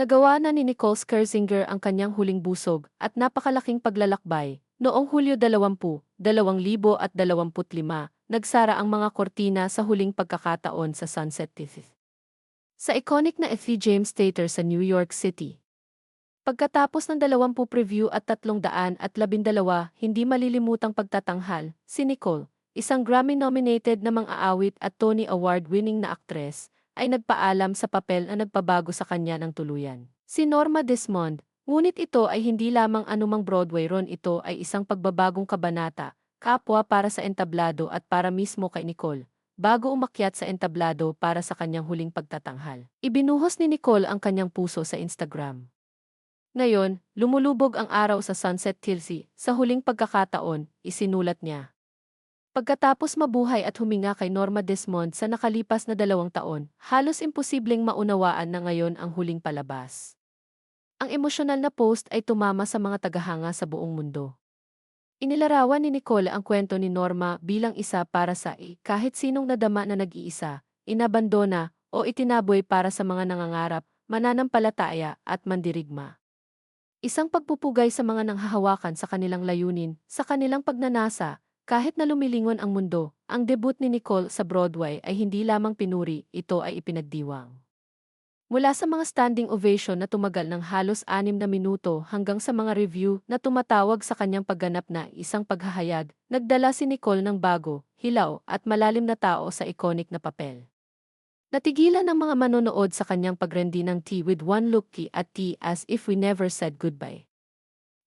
Nagawa na ni Nicole Scherzinger ang kanyang huling busog at napakalaking paglalakbay. Noong Hulyo 20, 2025, nagsara ang mga kortina sa huling pagkakataon sa Sunset Theater. Sa iconic na F. James Theater sa New York City. Pagkatapos ng 20 preview at 312, hindi malilimutang pagtatanghal, si Nicole, isang Grammy-nominated na mang-aawit at Tony Award-winning na aktres, ay nagpaalam sa papel na nagpabago sa kanya ng tuluyan. Si Norma Desmond, ngunit ito ay hindi lamang anumang Broadway ron ito ay isang pagbabagong kabanata, kapwa para sa entablado at para mismo kay Nicole, bago umakyat sa entablado para sa kanyang huling pagtatanghal. Ibinuhos ni Nicole ang kanyang puso sa Instagram. Ngayon, lumulubog ang araw sa Sunset Tilsey, sa huling pagkakataon, isinulat niya. Pagkatapos mabuhay at huminga kay Norma Desmond sa nakalipas na dalawang taon, halos imposibleng maunawaan na ngayon ang huling palabas. Ang emosyonal na post ay tumama sa mga tagahanga sa buong mundo. Inilarawan ni Nicole ang kwento ni Norma bilang isa para sa i, kahit sinong nadama na nag-iisa, inabandona, o itinaboy para sa mga nangangarap, mananampalataya, at mandirigma. Isang pagpupugay sa mga nanghahawakan sa kanilang layunin, sa kanilang pagnanasa, kahit na lumilingon ang mundo, ang debut ni Nicole sa Broadway ay hindi lamang pinuri, ito ay ipinagdiwang. Mula sa mga standing ovation na tumagal ng halos anim na minuto hanggang sa mga review na tumatawag sa kanyang pagganap na isang paghahayag, nagdala si Nicole ng bago, hilaw at malalim na tao sa iconic na papel. Natigilan ng mga manonood sa kanyang pagrendi ng Tea with one look key at Tea as if we never said goodbye.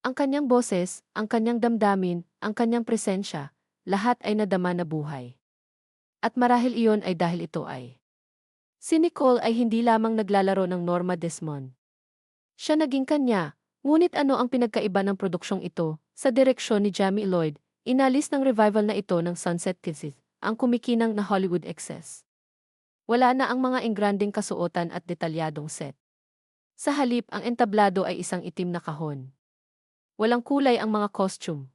Ang kanyang boses, ang kanyang damdamin, ang kanyang presensya, lahat ay nadama na buhay. At marahil iyon ay dahil ito ay. Si Nicole ay hindi lamang naglalaro ng Norma Desmond. Siya naging kanya, ngunit ano ang pinagkaiba ng produksyong ito? Sa direksyon ni Jamie Lloyd, inalis ng revival na ito ng Sunset Kisses, ang kumikinang na Hollywood excess. Wala na ang mga engranding kasuotan at detalyadong set. Sa halip, ang entablado ay isang itim na kahon. Walang kulay ang mga costume.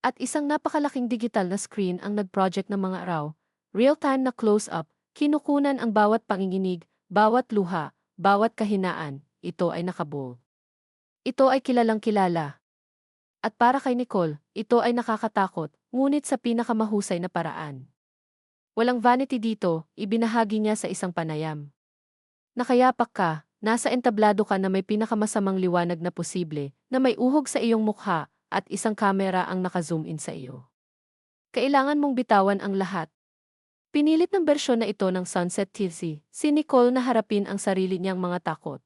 At isang napakalaking digital na screen ang nag-project ng mga araw, real-time na close-up, kinukunan ang bawat panginginig, bawat luha, bawat kahinaan, ito ay nakabol. Ito ay kilalang kilala. At para kay Nicole, ito ay nakakatakot, ngunit sa pinakamahusay na paraan. Walang vanity dito, ibinahagi niya sa isang panayam. Nakayapak ka, nasa entablado ka na may pinakamasamang liwanag na posible, na may uhog sa iyong mukha, at isang kamera ang naka-zoom in sa iyo. Kailangan mong bitawan ang lahat. Pinilit ng bersyon na ito ng Sunset TV, si Nicole na harapin ang sarili niyang mga takot.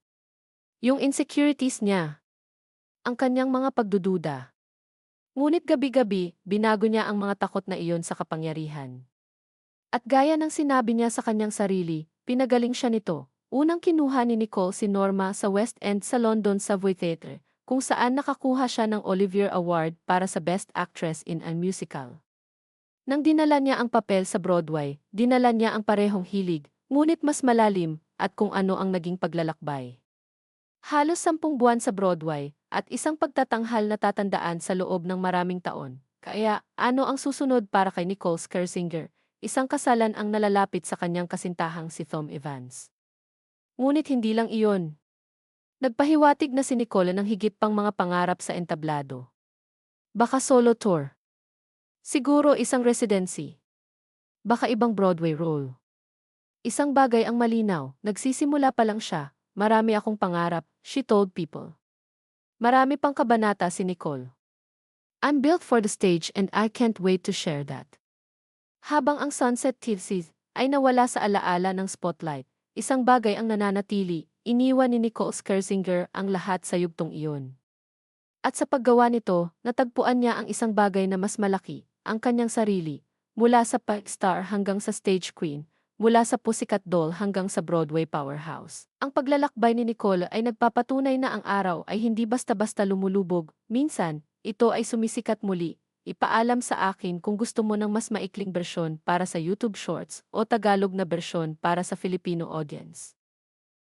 Yung insecurities niya. Ang kanyang mga pagdududa. Ngunit gabi-gabi, binago niya ang mga takot na iyon sa kapangyarihan. At gaya ng sinabi niya sa kanyang sarili, pinagaling siya nito, Unang kinuha ni Nicole si Norma sa West End sa London Savoy Theatre, kung saan nakakuha siya ng Olivier Award para sa Best Actress in a Musical. Nang dinala niya ang papel sa Broadway, dinala niya ang parehong hilig, ngunit mas malalim, at kung ano ang naging paglalakbay. Halos sampung buwan sa Broadway, at isang pagtatanghal na tatandaan sa loob ng maraming taon. Kaya, ano ang susunod para kay Nicole Scherzinger? Isang kasalan ang nalalapit sa kanyang kasintahang si Tom Evans. Ngunit hindi lang iyon. Nagpahiwatig na si Nicola ng higit pang mga pangarap sa entablado. Baka solo tour. Siguro isang residency. Baka ibang Broadway role. Isang bagay ang malinaw, nagsisimula pa lang siya, marami akong pangarap, she told people. Marami pang kabanata si Nicole. I'm built for the stage and I can't wait to share that. Habang ang Sunset Tilsies ay nawala sa alaala ng spotlight, Isang bagay ang nananatili, iniwan ni Nicole Scherzinger ang lahat sa yugtong iyon. At sa paggawa nito, natagpuan niya ang isang bagay na mas malaki, ang kanyang sarili, mula sa pop star hanggang sa stage queen, mula sa Pussycat Doll hanggang sa Broadway powerhouse. Ang paglalakbay ni Nicole ay nagpapatunay na ang araw ay hindi basta-basta lumulubog, minsan, ito ay sumisikat muli, Ipaalam sa akin kung gusto mo ng mas maikling bersyon para sa YouTube Shorts o Tagalog na bersyon para sa Filipino audience.